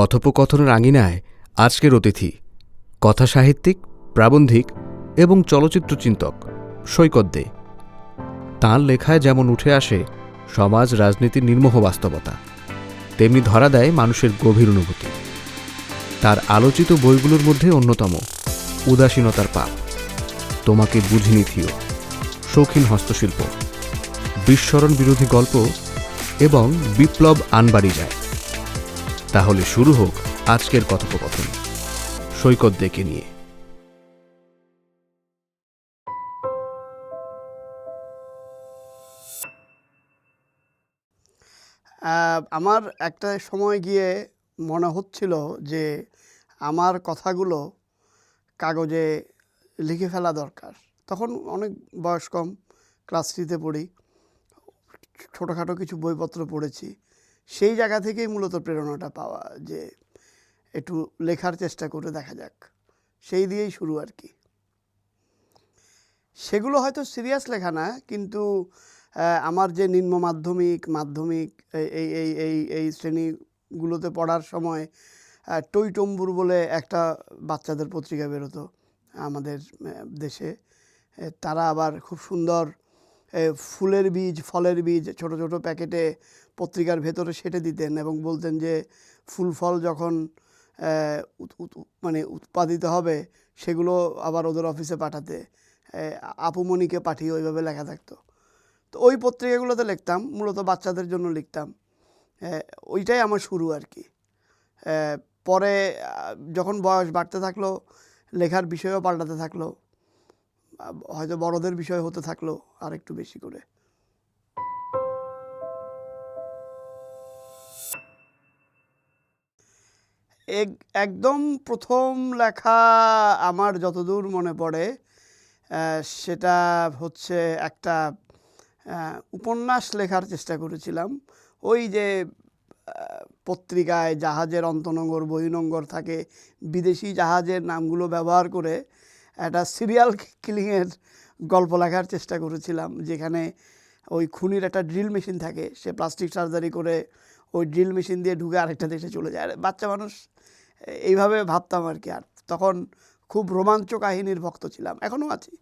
কথোপকথনের আঙিনায় আজকের অতিথি কথা সাহিত্যিক প্রাবন্ধিক এবং চলচ্চিত্র চিন্তক সৈকত দে। তাঁর লেখায় যেমন উঠে আসে সমাজ রাজনীতির নির্মোহ বাস্তবতা, তেমনি ধরা দেয় মানুষের গভীর অনুভূতি। তার আলোচিত বইগুলোর মধ্যে অন্যতম উদাসীনতার পাপ। তোমাকে বুঝিনি থিও, শৌখিন হস্তশিল্প বিস্মরণ বিরোধী গল্প এবং বিপ্লব আনবাড়ি যায়। তাহলে শুরু হোক আজকের কথোপকথন। সৈকত দেকে নিয়ে। আমার একটা সময় গিয়ে মনে হচ্ছিল যে আমার কথাগুলো কাগজে লিখে ফেলা দরকার। তখন অনেক বয়স কম, ক্লাস থ্রিতে পড়ি, ছোটোখাটো কিছু বইপত্র পড়েছি। সেই জায়গা থেকেই মূলত প্রেরণাটা পাওয়া যে একটু লেখার চেষ্টা করে দেখা যাক। সেই দিয়েই শুরু আর কি। সেগুলো হয়তো সিরিয়াস লেখা না কিন্তু আমার যে নিম্ন মাধ্যমিক মাধ্যমিক এই- এই এই এই শ্রেণীগুলোতে পড়ার সময় আহ, টইটম্বুর বলে একটা বাচ্চাদের পত্রিকা বেরোতো আমাদের দেশে। তারা আবার খুব সুন্দর ফুলের বীজ, ফলের বীজ, ছোট ছোট প্যাকেটে পত্রিকার ভেতরে সেটে দিতেন এবং বলতেন যে, ফুল, ফল যখন মানে উৎপাদিত হবে, সেগুলো আবার ওদের অফিসে পাঠাতে। আপুমণিকে পাঠিয়ে ওইভাবে লেখা থাকতো। তো ওই পত্রিকাগুলোতে লিখতাম, মূলত বাচ্চাদের জন্য লিখতাম। ওইটাই আমার শুরু আর কি। পরে যখন বয়স বাড়তে থাকল, লেখার বিষয়ও পাল্টাতে থাকল। হয়তো বড়দের বিষয় হতে থাকল আর একটু বেশি করে। এক- একদম প্রথম লেখা আমার যতদূর মনে পড়ে সেটা হচ্ছে একটা উপন্যাস লেখার চেষ্টা করেছিলাম। ওই যে পত্রিকায় জাহাজের অন্তনঙ্গর বহিনঙ্গর থাকে, বিদেশি জাহাজের নামগুলো ব্যবহার করে একটা সিরিয়াল কিলিংয়ের গল্প লেখার চেষ্টা করেছিলাম, যেখানে ওই খুনির একটা ড্রিল মেশিন থাকে, সে প্লাস্টিক সার্জারি করে ওই ড্রিল মেশিন দিয়ে ঢুকে আরেকটা দেশে চলে যায়। আর, বাচ্চা মানুষ, এইভাবে ভাবতাম আর কি। আর তখন খুব রোমাঞ্চ কাহিনীর ভক্ত ছিলাম এখনও আছি।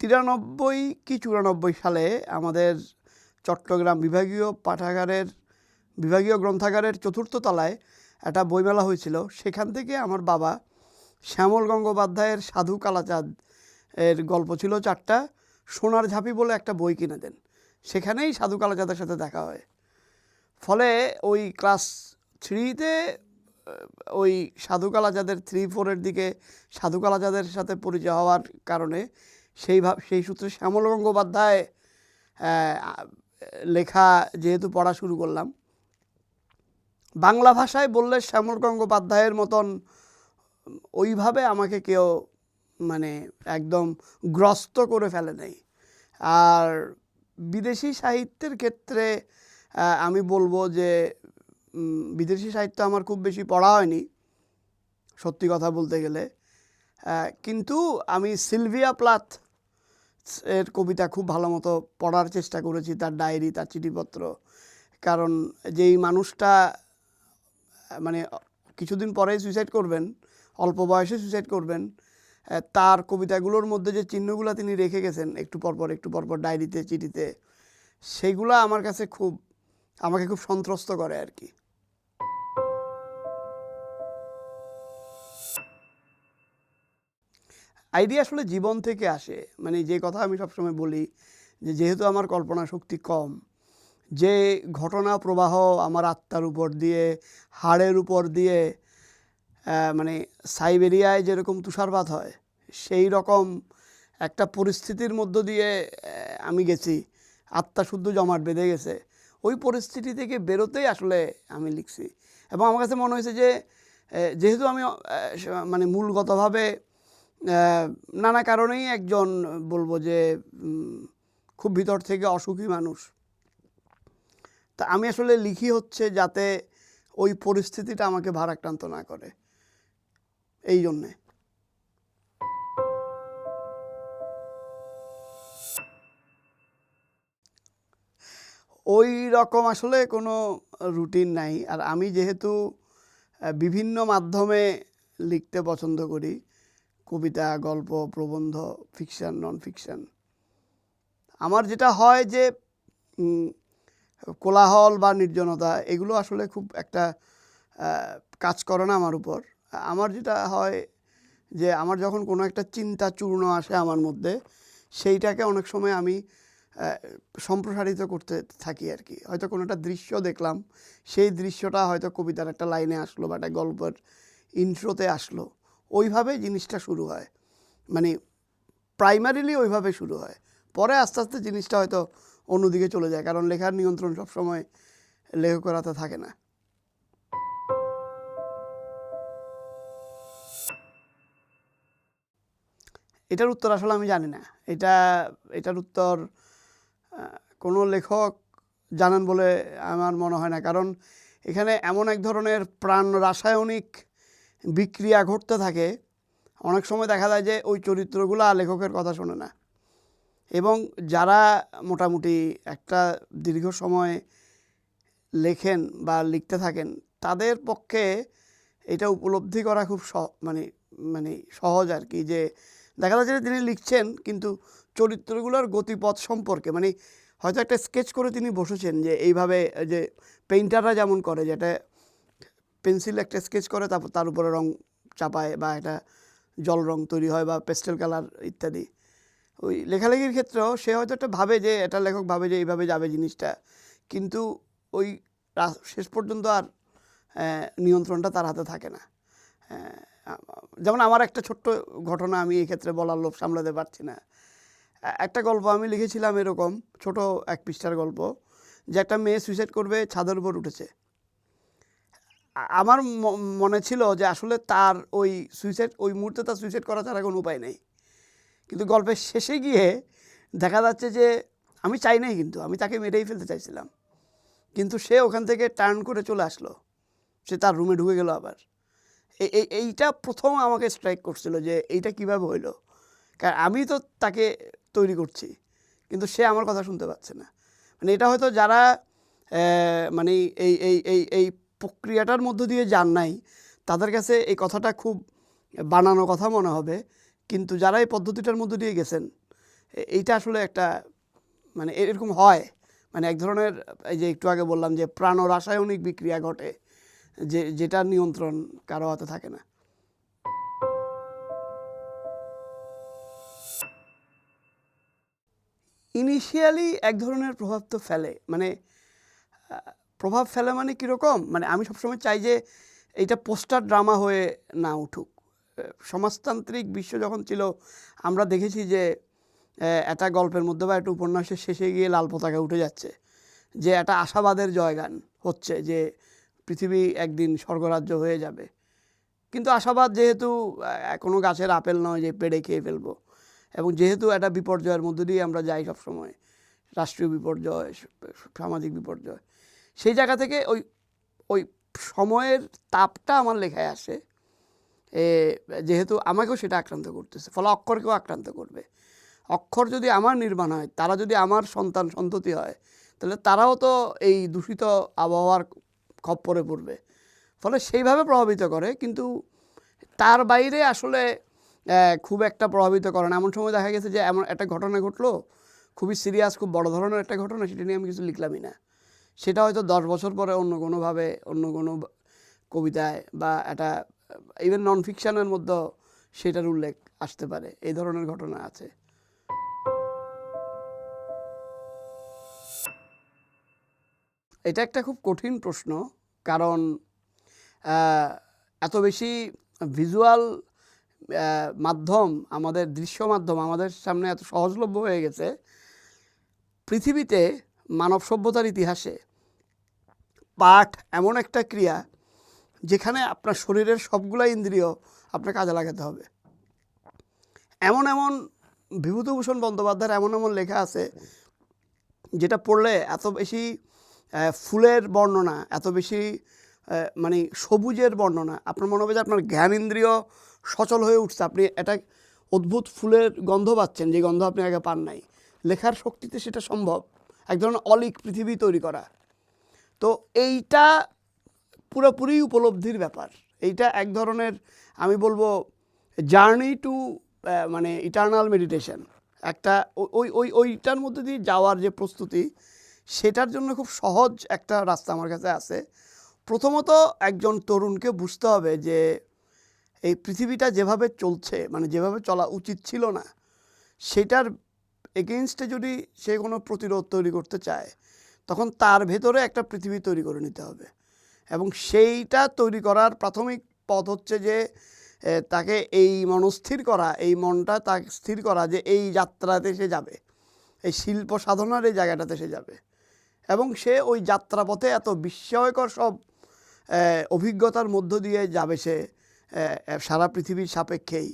তিরানব্বই কি চুরানব্বই সালে আমাদের চট্টগ্রাম বিভাগীয় পাঠাগারের, বিভাগীয় গ্রন্থাগারের চতুর্থ তলায় একটা বইমেলা হয়েছিল। সেখান থেকে আমার বাবা শ্যামল গঙ্গোপাধ্যায়ের সাধু কালাচাঁদ এর গল্প ছিল চারটা, সোনার ঝাঁপি বলে একটা বই কিনে দেন। সেখানেই সাধু কালাচাঁদের সাথে দেখা হয়। ফলে ওই ক্লাস থ্রিতে ওই সাধু কালাচাঁদের থ্রি ফোরের দিকে সাধু কালাচাঁদের সাথে পরিচয় হওয়ার কারণে সেই সেই সূত্রে শ্যামল গঙ্গোপাধ্যায় লেখা যেহেতু পড়া শুরু করলাম, বাংলা ভাষায় বললে শ্যামল গঙ্গোপাধ্যায়ের মতন ওইভাবে আমাকে কেউ মানে একদম গ্রস্ত করে ফেলে নেই। আর বিদেশি সাহিত্যের ক্ষেত্রে আমি বলব যে বিদেশি সাহিত্য আমার খুব বেশি পড়া হয়নি, সত্যি কথা বলতে গেলে। কিন্তু আমি সিলভিয়া প্লাথ এর কবিতা খুব ভালো মতো পড়ার চেষ্টা করেছি, তার ডায়েরি, তার চিঠিপত্র। কারণ যেই মানুষটা মানে কিছুদিন পরেই সুইসাইড করবেন, অল্প বয়সে সুইসাইড করবেন তার কবিতাগুলোর মধ্যে যে চিহ্নগুলো তিনি রেখে গেছেন, একটু পরপর একটু পরপর ডায়েরিতে, চিঠিতে সেইগুলো আমার কাছে খুব, আমাকে খুব সন্ত্রস্ত করে আর কি। আইডিয়া আসলে জীবন থেকে আসে। মানে যে কথা আমি সবসময় বলি যে যেহেতু আমার কল্পনা শক্তি কম, যে ঘটনা প্রবাহ আমার আত্মার উপর দিয়ে, হাড়ের উপর দিয়ে মানে সাইবেরিয়ায় যেরকম তুষারপাত হয়, সেই রকম একটা পরিস্থিতির মধ্য দিয়ে আমি গেছি। আত্মা শুদ্ধ জমাট বেঁধে গেছে। ওই পরিস্থিতি থেকে বেরোতেই আসলে আমি লিখছি। এবং আমার কাছে মনে হয়েছে যে যেহেতু আমি মানে মূলগতভাবে নানা কারণেই একজন বলব যে খুব ভিতর থেকে অসুখী মানুষ। তা আমি আসলে লিখি হচ্ছে যাতে ওই পরিস্থিতিটা আমাকে ভারাক্রান্ত না করে। এই জন্যে। ওই রকম আসলে কোনো রুটিন নাই। আর আমি যেহেতু বিভিন্ন মাধ্যমে লিখতে পছন্দ করি কবিতা, গল্প, প্রবন্ধ ফিকশান নন ফিকশান আমার যেটা হয় যে কোলাহল বা নির্জনতা, এগুলো আসলে খুব একটা কাজ করে না আমার উপর। আমার যেটা হয় যে, আমার যখন কোনো একটা চিন্তা চূর্ণ আসে আমার মধ্যে, সেইটাকে অনেক সময় আমি সম্প্রসারিত করতে থাকি আর কি। হয়তো কোনো একটা দৃশ্য দেখলাম, সেই দৃশ্যটা হয়তো কবিতার একটা লাইনে আসলো বা একটা গল্পের ইন্ট্রোতে আসলো। ওইভাবে জিনিসটা শুরু হয়। মানে প্রাইমারিলি ওইভাবে শুরু হয়। পরে আস্তে আস্তে জিনিসটা হয়তো অন্যদিকে চলে যায়, কারণ লেখার নিয়ন্ত্রণ সবসময় লেখকের হাতে থাকে না। এটার উত্তর আসলে আমি জানি না। এটা, এটার উত্তর কোনো লেখক জানেন বলে আমার মনে হয় না। কারণ এখানে এমন এক ধরনের প্রাণ রাসায়নিক বিক্রিয়া ঘটতে থাকে, অনেক সময় দেখা যায় যে ওই চরিত্রগুলো লেখকের কথা শোনে না। এবং যারা মোটামুটি একটা দীর্ঘ সময় লেখেন বা লিখতে থাকেন, তাদের পক্ষে এটা উপলব্ধি করা খুব মানে মানে সহজ আর কি যে দেখা যাচ্ছে তিনি লিখছেন কিন্তু চরিত্রগুলোর গতিপথ সম্পর্কে মানে হয়তো একটা স্কেচ করে তিনি বসেছেন যে এইভাবে যে পেইন্টাররা যেমন করে যেটা পেন্সিল একটা স্কেচ করে, তারপর তার উপরে রং চাপায় বা একটা জল রং তৈরি হয় বা পেস্টেল কালার ইত্যাদি। ওই লেখালেখির ক্ষেত্রেও সে হয়তো একটা ভাবে যে এটা লেখক ভাবে যে, এইভাবে যাবে জিনিসটা। কিন্তু ওই শেষ পর্যন্ত আর নিয়ন্ত্রণটা তার হাতে থাকে না। যেমন আমার একটা ছোট্ট ঘটনা আমি এই ক্ষেত্রে বলার লোভ সামলাতে পারছি না। একটা গল্প আমি লিখেছিলাম এরকম, ছোট এক পৃষ্ঠার গল্প, যে একটা মেয়ে সুইসাইড করবে, ছাদের উপর উঠেছে। আমার মনে ছিল যে আসলে তার ওই সুইসাইড ওই মুহূর্তে তার সুইসাইড করা ছাড়া কোনো উপায় নেই। কিন্তু গল্পের শেষে গিয়ে দেখা যাচ্ছে যে আমি চাই নাই কিন্তু, আমি তাকে মেরেই ফেলতে চাইছিলাম। কিন্তু সে ওখান থেকে টার্ন করে চলে আসলো। সে তার রুমে ঢুকে গেল আবার। এই এই- এইটা প্রথম আমাকে স্ট্রাইক করছিল যে এইটা কীভাবে হইল? কারণ আমি তো তাকে তৈরি করছি, কিন্তু সে আমার কথা শুনতে পাচ্ছে না। মানে এটা হয়তো যারা মানে এই এই এই এই প্রক্রিয়াটার মধ্য দিয়ে যান নাই, তাদের কাছে এই কথাটা খুব বানানো কথা মনে হবে। কিন্তু যারা এই পদ্ধতিটার মধ্য দিয়ে গেছেন এইটা আসলে একটা মানে এরকম হয়। মানে এক ধরনের, এই যে একটু আগে বললাম যে প্রাণ রাসায়নিক বিক্রিয়া ঘটে, যে যেটার নিয়ন্ত্রণ কারও হাতে থাকে না। ইনিশিয়ালি এক ধরনের প্রভাব তো ফেলে। মানে প্রভাব ফেলে মানে কীরকম মানে আমি সবসময় চাই যে এইটা পোস্টার ড্রামা হয়ে না উঠুক। সমাজতান্ত্রিক বিশ্ব যখন ছিল, আমরা দেখেছি যে একটা গল্পের মধ্যে বা একটা উপন্যাসের শেষে গিয়ে লাল পতাকা উঠে যাচ্ছে, যে একটা আশাবাদের জয়গান হচ্ছে যে পৃথিবী একদিন স্বর্গরাজ্য হয়ে যাবে। কিন্তু আশাবাদ যেহেতু কোনো গাছের আপেল নয় যে পেড়ে খেয়ে ফেলব। এবং যেহেতু একটা বিপর্যয়ের মধ্যে দিয়ে আমরা যাই সবসময়, রাষ্ট্রীয় বিপর্যয়, সামাজিক বিপর্যয় সেই জায়গা থেকে ওই ওই সময়ের তাপটা আমার লেখায় আসে। যেহেতু আমাকেও সেটা আক্রান্ত করতেছে, ফলে অক্ষরকেও আক্রান্ত করবে। অক্ষর যদি আমার নির্মাণ হয়, তারা যদি আমার সন্তান সন্ততি হয়, তাহলে তারাও তো এই দূষিত আবহাওয়ার খপ্পরে পড়বে। ফলে সেইভাবে প্রভাবিত করে, কিন্তু তার বাইরে আসলে খুব একটা প্রভাবিত করে না। এমন সময় দেখা গেছে যে, এমন একটা ঘটনা ঘটলো, খুবই সিরিয়াস, খুব বড় ধরনের একটা ঘটনা, সেটা নিয়ে আমি কিছু লিখলামই না। সেটা হয়তো দশ বছর পরে অন্য কোনোভাবে, অন্য কোনো কবিতায় বা একটা ইভেন নন ফিকশানের মধ্যে সেটার উল্লেখ আসতে পারে। এই ধরনের ঘটনা আছে। এটা একটা খুব কঠিন প্রশ্ন, কারণ এত বেশি ভিজুয়াল মাধ্যম, আমাদের দৃশ্য মাধ্যম আমাদের সামনে এত সহজলভ্য হয়ে গেছে। পৃথিবীতে মানব সভ্যতার ইতিহাসে। পাঠ এমন একটা ক্রিয়া যেখানে আপনার শরীরের সবগুলা ইন্দ্রিয় আপনার কাজে লাগাতে হবে। এমন এমন বিভূতিভূষণ বন্দ্যোপাধ্যায়ের এমন এমন লেখা আছে যেটা পড়লে এত বেশি ফুলের বর্ণনা, এত বেশি মানে সবুজের বর্ণনা, আপনার মনে হবে যে আপনার জ্ঞান ইন্দ্রিয় সচল হয়ে উঠছে। আপনি একটা অদ্ভুত ফুলের গন্ধ পাচ্ছেন, যে গন্ধ আপনি আগে পান নাই। লেখার শক্তিতে সেটা সম্ভব। এক ধরনের অলিক পৃথিবী তৈরি করা। তো এইটা পুরোপুরি উপলব্ধির ব্যাপার। এইটা এক ধরনের, আমি বলব, জার্নি টু মানে ইটার্নাল মেডিটেশন। একটা ওই ওই, ওইটার মধ্যে দিয়ে যাওয়ার যে প্রস্তুতি, সেটার জন্য খুব সহজ একটা রাস্তা আমার কাছে আছে। প্রথমত একজন তরুণকে বুঝতে হবে যে, এই পৃথিবীটা যেভাবে চলছে মানে যেভাবে চলা উচিত ছিল না, সেটার এগেনস্টে যদি সে কোনো প্রতিরোধ তৈরি করতে চায়, তখন তার ভেতরে একটা পৃথিবী তৈরি করে নিতে হবে। এবং সেইটা তৈরি করার প্রাথমিক পথ হচ্ছে যে তাকে এই মনস্থির করা, এই মনটা তাকে স্থির করা যে এই যাত্রাতে সে যাবে, এই শিল্প সাধনার এই জায়গাটাতে সে যাবে। এবং সে ওই যাত্রাপথে এত বিস্ময়কর সব অভিজ্ঞতার মধ্য দিয়ে যাবে সে সারা পৃথিবীর সাপেক্ষেই।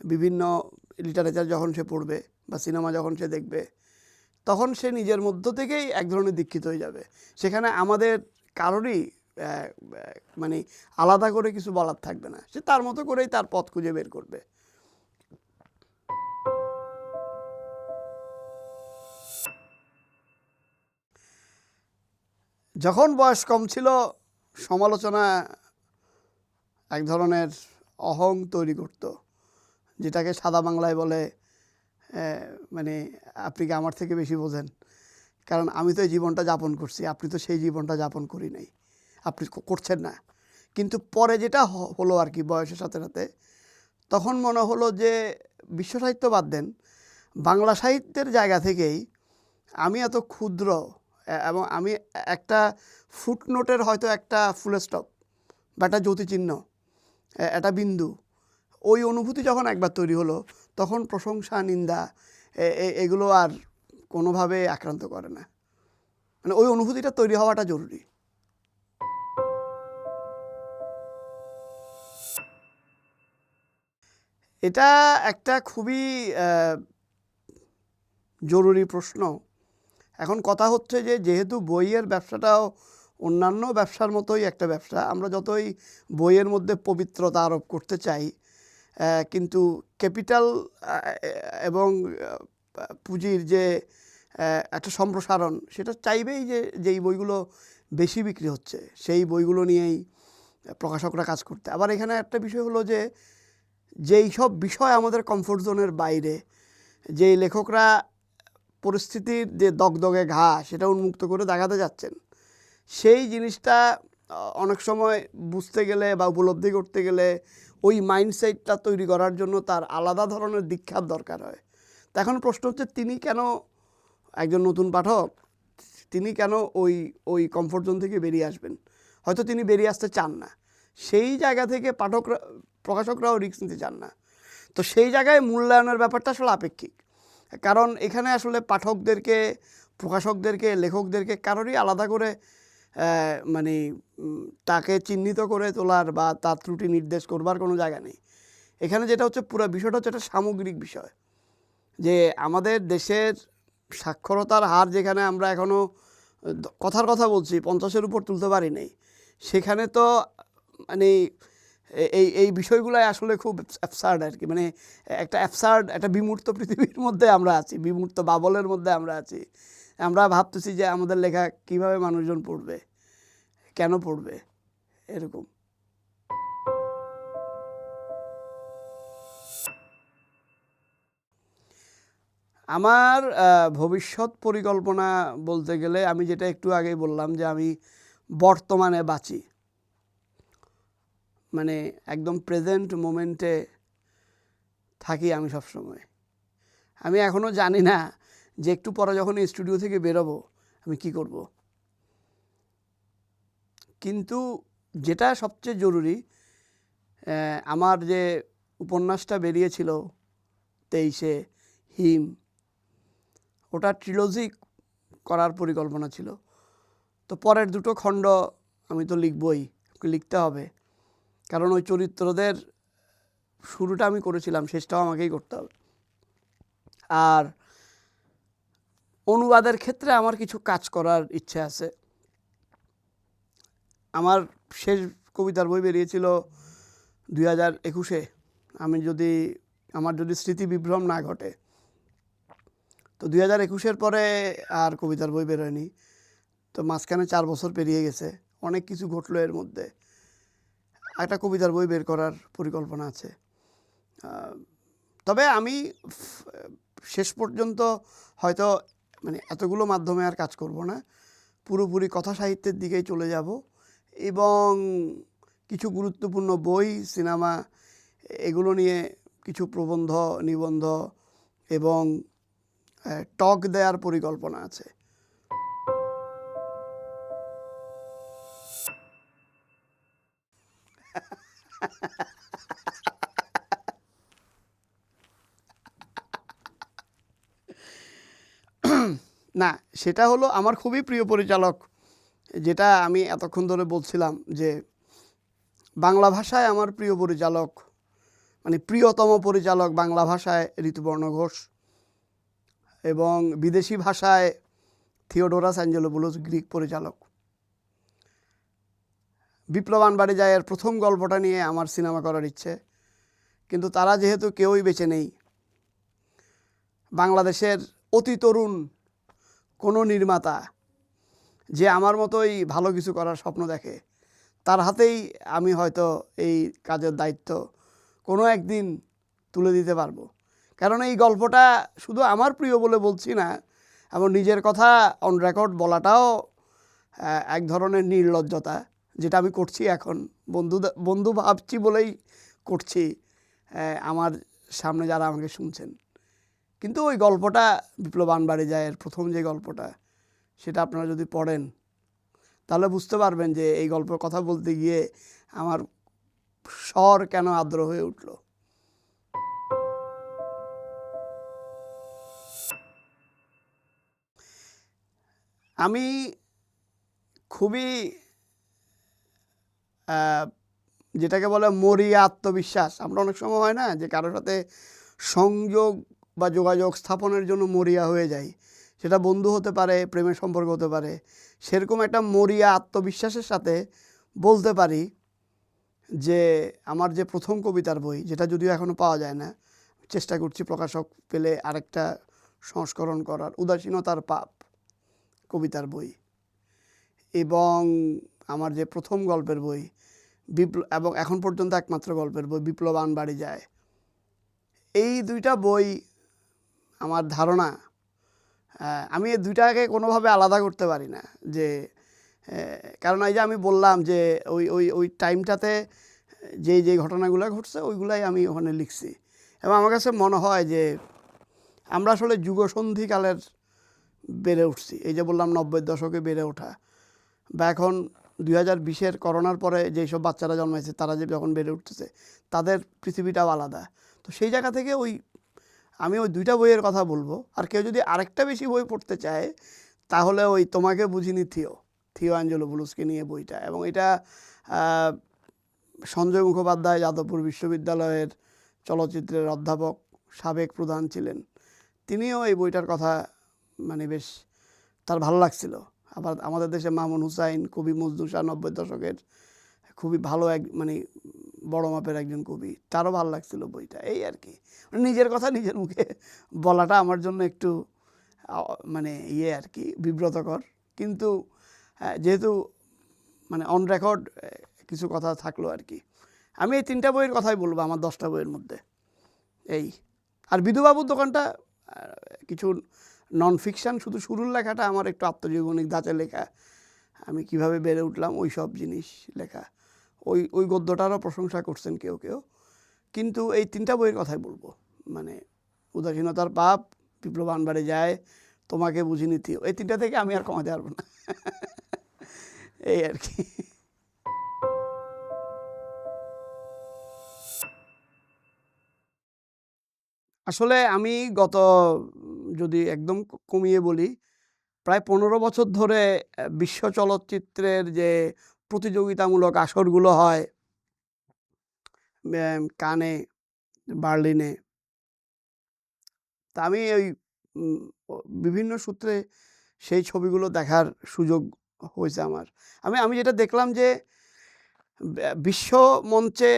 বিভিন্ন লিটারেচার যখন সে পড়বে বা সিনেমা যখন সে দেখবে, তখন সে নিজের মধ্য থেকেই এক ধরনের দীক্ষিত হয়ে যাবে। সেখানে আমাদের কারোরই মানে আলাদা করে কিছু বলার থাকবে না। সে তার মতো করেই তার পথ খুঁজে বের করবে। যখন বয়স কম ছিল, সমালোচনা এক ধরনের অহং তৈরি করত, যেটাকে সাদা বাংলায় বলে মানে আপনি কি আমার থেকে বেশি বোঝেন? কারণ আমি তো এই জীবনটা যাপন করছি, আপনি তো সেই জীবনটা যাপন করি নাই। আপনি করছেন না। কিন্তু পরে যেটা হলো আর কি বয়সের সাথে সাথে, তখন মনে হলো যে বিশ্ব সাহিত্য বাদ দেন, বাংলা সাহিত্যের জায়গা থেকেই আমি এত ক্ষুদ্র এবং আমি একটা ফুটনোটের হয়তো একটা ফুল স্টপ বা একটা জ্যোতিচিহ্ন একটা বিন্দু, ওই অনুভূতি যখন একবার তৈরি হলো তখন প্রশংসা, নিন্দা এগুলো আর কোনোভাবে আক্রান্ত করে না। মানে ওই অনুভূতিটা তৈরি হওয়াটা জরুরি। এটা একটা খুবই জরুরি প্রশ্ন। এখন কথা হচ্ছে যে, যেহেতু বইয়ের ব্যবসাটাও অন্যান্য ব্যবসার মতোই একটা ব্যবসা, আমরা যতই বইয়ের মধ্যে পবিত্রতা আরোপ করতে চাই কিন্তু ক্যাপিটাল এবং পুঁজির যে একটা সম্প্রসারণ, সেটা চাইবেই যে, যেই বইগুলো বেশি বিক্রি হচ্ছে, সেই বইগুলো নিয়েই প্রকাশকরা কাজ করতে। আবার এখানে একটা বিষয় হলো যে, যেই সব বিষয় আমাদের কমফোর্ট জোনের বাইরে, যেই লেখকরা পরিস্থিতির যে দগদগে ঘা, সেটা উন্মুক্ত করে দেখাতে যাচ্ছেন, সেই জিনিসটা অনেক সময় বুঝতে গেলে বা উপলব্ধি করতে গেলে ওই মাইন্ডসেটটা তৈরি করার জন্য তার আলাদা ধরনের দীক্ষার দরকার হয়। তা এখন প্রশ্ন হচ্ছে, তিনি কেন একজন নতুন পাঠক? তিনি কেন ওই ওই কমফোর্ট জোন থেকে বেরিয়ে আসবেন? হয়তো তিনি বেরিয়ে আসতে চান না। সেই জায়গা থেকে পাঠকরা, প্রকাশকরাও রিস্ক নিতে চান না। তো সেই জায়গায় মূল্যায়নের ব্যাপারটা আসলে আপেক্ষিক। কারণ এখানে আসলে পাঠকদেরকে, প্রকাশকদেরকে, লেখকদেরকে কারোরই আলাদা করে মানে তাকে চিহ্নিত করে তোলার বা তার ত্রুটি নির্দেশ করবার কোনো জায়গা নেই। এখানে যেটা হচ্ছে পুরো বিষয়টা হচ্ছে একটা সামগ্রিক বিষয়। যে আমাদের দেশের সাক্ষরতার হার যেখানে আমরা এখনও কথার কথা বলছি, পঞ্চাশের উপর তুলতে পারি নাই, সেখানে তো মানে এই এই বিষয়গুলাই আসলে খুব অ্যাবসার্ড আর কি মানে একটা অ্যাবসার্ড একটা বিমূর্ত পৃথিবীর মধ্যে আমরা আছি, বিমূর্ত বাবলের মধ্যে আমরা আছি। আমরা ভাবতেছি যে আমাদের লেখা কীভাবে মানুষজন পড়বে? কেন পড়বে? এরকম। আমার ভবিষ্যৎ পরিকল্পনা বলতে গেলে আমি যেটা একটু আগেই বললাম যে আমি বর্তমানে বাঁচি। মানে একদম প্রেজেন্ট মোমেন্টে থাকি আমি সবসময়। আমি এখনও জানি না যে একটু পরে যখন এই স্টুডিও থেকে বেরোবো, আমি কি করব? কিন্তু যেটা সবচেয়ে জরুরি আমার যে উপন্যাসটা বেরিয়েছিল তেইশে হিম, ওটা ট্রিলজি করার পরিকল্পনা ছিল। তো পরের দুটো খণ্ড আমি তো লিখবই লিখতে হবে। কারণ ওই চরিত্রদের শুরুটা আমি করেছিলাম, শেষটাও আমাকেই করতে হবে। আর অনুবাদের ক্ষেত্রে আমার কিছু কাজ করার ইচ্ছে আছে। আমার শেষ কবিতার বই বেরিয়েছিল দুই হাজার একুশে। আমি যদি, আমার যদি স্মৃতি বিভ্রম না ঘটে, তো দুই হাজার একুশের পরে আর কবিতার বই বেরোয়নি। তো মাঝখানে চার বছর পেরিয়ে গেছে, অনেক কিছু ঘটলো এর মধ্যে। একটা কবিতার বই বের করার পরিকল্পনা আছে। তবে আমি শেষ পর্যন্ত হয়তো মানে এতগুলো মাধ্যমে আর কাজ করব না। পুরোপুরি কথা সাহিত্যের দিকেই চলে যাব এবং কিছু গুরুত্বপূর্ণ বই, সিনেমা, এগুলো নিয়ে কিছু প্রবন্ধ, নিবন্ধ এবং টক দেওয়ার পরিকল্পনা আছে। না, সেটা হলো আমার খুবই প্রিয় পরিচালক, যেটা আমি এতক্ষণ ধরে বলছিলাম যে বাংলা ভাষায় আমার প্রিয় পরিচালক মানে প্রিয়তম পরিচালক বাংলা ভাষায় ঋতুপর্ণ ঘোষ এবং বিদেশি ভাষায় থিওডোরাস অ্যাঞ্জেলোপুলোস গ্রিক পরিচালক। বিপ্লবান বাড়ি যায় প্রথম গল্পটা নিয়ে আমার সিনেমা করার ইচ্ছে, কিন্তু তারা যেহেতু কেউই বেঁচে নেই, বাংলাদেশের অতি তরুণ কোনো নির্মাতা যে আমার মতোই ভালো কিছু করার স্বপ্ন দেখে, তার হাতেই আমি হয়তো এই কাজের দায়িত্ব কোনো একদিন তুলে দিতে পারব। কারণ এই গল্পটা শুধু আমার প্রিয় বলে বলছি না এবং নিজের কথা অন রেকর্ড বলাটাও এক ধরনের নির্লজ্জতা যেটা আমি করছি এখন। বন্ধু বন্ধু ভাবছি বলেই করছি আমার সামনে যারা আমাকে শুনছেন। কিন্তু ওই গল্পটা বিপ্লবান বাড়ি যায় এর প্রথম যে গল্পটা, সেটা আপনারা যদি পড়েন, তাহলে বুঝতে পারবেন যে এই গল্পের কথা বলতে গিয়ে আমার স্বর কেন আদ্র হয়ে উঠল। আমি খুবই যেটাকে বলে মরিয়া আত্মবিশ্বাস, আমরা অনেক সময় হয় না যে কারোর সাথে সংযোগ বা যোগাযোগ স্থাপনের জন্য মরিয়া হয়ে যাই সেটা বন্ধু হতে পারে, প্রেমের সম্পর্ক হতে পারে। সেরকম একটা মরিয়া আত্মবিশ্বাসের সাথে বলতে পারি যে, আমার যে প্রথম কবিতার বই, যেটা যদিও এখনও পাওয়া যায় না, চেষ্টা করছি প্রকাশক পেলে আরেকটা সংস্করণ করার, উদাসীনতার পাপ কবিতার বই। এবং আমার যে প্রথম গল্পের বই, বিপ্ল, এবং এখন পর্যন্ত একমাত্র গল্পের বই, বিপ্লবান বাড়ি যায়। এই দুইটা বই আমার ধারণা আমি এই দুইটাকে কোনোভাবে আলাদা করতে পারি না। যে কারণ এই যে আমি বললাম যে, ওই ওই ওই টাইমটাতে যে যে ঘটনাগুলো ঘটছে, ওইগুলাই আমি ওখানে লিখছি। এবং আমার কাছে মনে হয় যে, আমরা আসলে যুগসন্ধিকালের বেড়ে উঠছি। এই যে বললাম নব্বই দশকে বেড়ে ওঠা। বা এখন দুই হাজার বিশের করোনার পরে যেই সব বাচ্চারা জন্মাইছে, তারা যে যখন বেড়ে উঠতেছে, তাদের পৃথিবীটাও আলাদা। তো সেই জায়গা থেকে ওই আমি ওই দুইটা বইয়ের কথা বলব। আর কেউ যদি আরেকটা বেশি বই পড়তে চায়, তাহলে ওই তোমাকে বুঝিনি থিও থিও অ্যাঞ্জেলো বুলুসকে নিয়ে বইটা। এবং এটা সঞ্জয় মুখোপাধ্যায় যাদবপুর বিশ্ববিদ্যালয়ের চলচ্চিত্রের অধ্যাপক, সাবেক প্রধান ছিলেন। তিনিও এই বইটার কথা মানে বেশ তার ভালো লাগছিল। আবার আমাদের দেশে মামুন হুসাইন, কবি শাহ নব্বই দশকের খুবই ভালো এক মানে বড় মাপের একজন কবি, তারও ভালো লাগছিল বইটা, এই আর কি। মানে নিজের কথা নিজের মুখে বলাটা আমার জন্য একটু মানে ইয়ে আর কি, বিব্রতকর। কিন্তু যেহেতু মানে অন রেকর্ড কিছু কথা থাকল আর কি। আমি এই তিনটা বইয়ের কথাই বলব আমার দশটা বইয়ের মধ্যে। এই, আর বিধুবাবুর দোকানটা কিছু নন ফিকশান শুধু শুরুর লেখাটা আমার একটু আত্মজীবনিক ধাঁচে লেখা। আমি কীভাবে বেড়ে উঠলাম ওই সব জিনিস লেখা। ওই ওই গদ্যটারও প্রশংসা করছেন কেউ কেউ। কিন্তু এই তিনটা বইয়ের কথাই বলব। মানে উদাসীনতার পাপ বিপ্লবান বাড়ি যায়, তোমাকে বুঝি নীতি। এই তিনটা থেকে আমি আর কমাতে পারব না। এই আর কি। আসলে আমি গত, যদি একদম কমিয়ে বলি, প্রায় পনেরো বছর ধরে বিশ্ব চলচ্চিত্রের যে প্রতিযোগিতামূলক আসরগুলো হয় কানে, বার্লিনে। তা আমি ওই বিভিন্ন সূত্রে সেই ছবিগুলো দেখার সুযোগ হয়েছে আমার। আমি আমি যেটা দেখলাম যে বিশ্ব মঞ্চে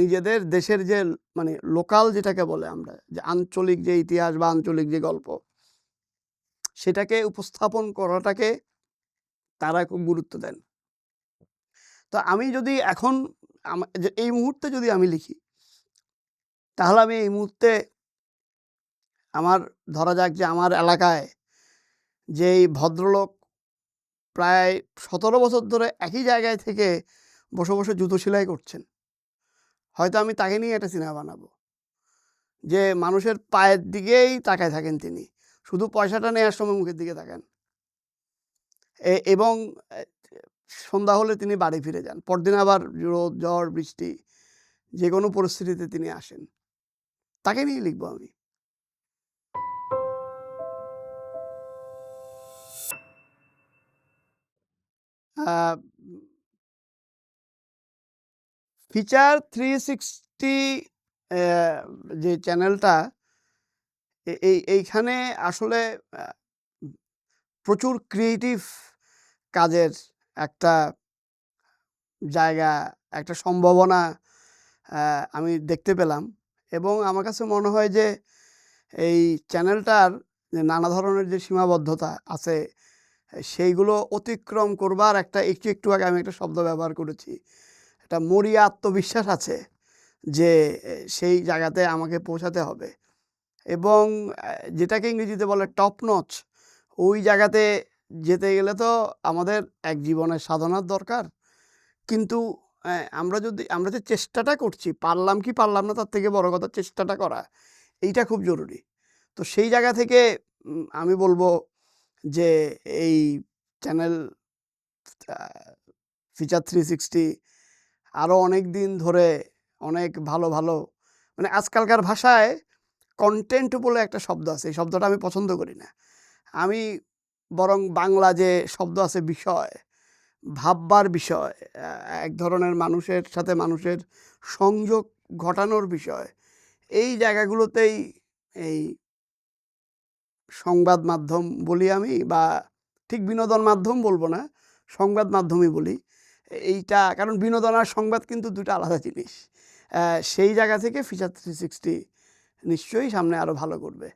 নিজেদের দেশের যে মানে লোকাল যেটাকে বলে আমরা, যে আঞ্চলিক যে ইতিহাস বা আঞ্চলিক যে গল্প, সেটাকে উপস্থাপন করাটাকে তারা খুব গুরুত্ব দেন। তো আমি যদি এখন এই মুহূর্তে যদি আমি লিখি, তাহলে আমি এই মুহূর্তে আমার, ধরা যাক যে, আমার এলাকায় যেই ভদ্রলোক প্রায় সতেরো বছর ধরে একই জায়গায় থেকে বসে বসে জুতো সেলাই করছেন, হয়তো আমি তাকে নিয়ে একটা সিনেমা বানাবো। যে, মানুষের পায়ের দিকেই তাকায় থাকেন তিনি, শুধু পয়সাটা নেওয়ার সময় মুখের দিকে তাকান। এবং সন্ধ্যা হলে তিনি বাড়ি ফিরে যান। পরদিন আবার রোদ, ঝড়, বৃষ্টি যে কোনো পরিস্থিতিতে তিনি আসেন। তাকে নিয়ে লিখব আমি। ফিচার থ্রি সিক্সটি যে চ্যানেলটা এই, এইখানে আসলে প্রচুর ক্রিয়েটিভ কাজের একটা জায়গা, একটা সম্ভাবনা আমি দেখতে পেলাম। এবং আমার কাছে মনে হয় যে, এই চ্যানেলটার যে নানা ধরনের যে সীমাবদ্ধতা আছে, সেইগুলো অতিক্রম করবার একটা একটু একটু আগে আমি একটা শব্দ ব্যবহার করেছি। একটা মরিয়া আত্মবিশ্বাস আছে যে সেই জায়গাতে আমাকে পৌঁছাতে হবে। এবং যেটাকে ইংরেজিতে বলে টপ নচ ওই জায়গাতে যেতে গেলে তো আমাদের এক জীবনের সাধনার দরকার। কিন্তু আমরা যদি, আমরা যে চেষ্টাটা করছি, পারলাম কি পারলাম না তার থেকে বড় কথা চেষ্টাটা করা, এইটা খুব জরুরি। তো সেই জায়গা থেকে আমি বলব যে এই চ্যানেল ফিচার থ্রি সিক্সটি আরও অনেক দিন ধরে অনেক ভালো ভালো মানে আজকালকার ভাষায় কন্টেন্ট বলে একটা শব্দ আছে, এই শব্দটা আমি পছন্দ করি না। আমি বরং বাংলা যে শব্দ আছে বিষয়, ভাববার বিষয় এক ধরনের মানুষের সাথে মানুষের সংযোগ ঘটানোর বিষয়, এই জায়গাগুলোতেই এই সংবাদ মাধ্যম বলি আমি বা ঠিক বিনোদন মাধ্যম বলব না, সংবাদ মাধ্যমই বলি, এইটা কারণ বিনোদন আর সংবাদ কিন্তু দুটো আলাদা জিনিস সেই জায়গা থেকে ফিচার থ্রি সিক্সটি নিশ্চয়ই সামনে আরও ভালো করবে।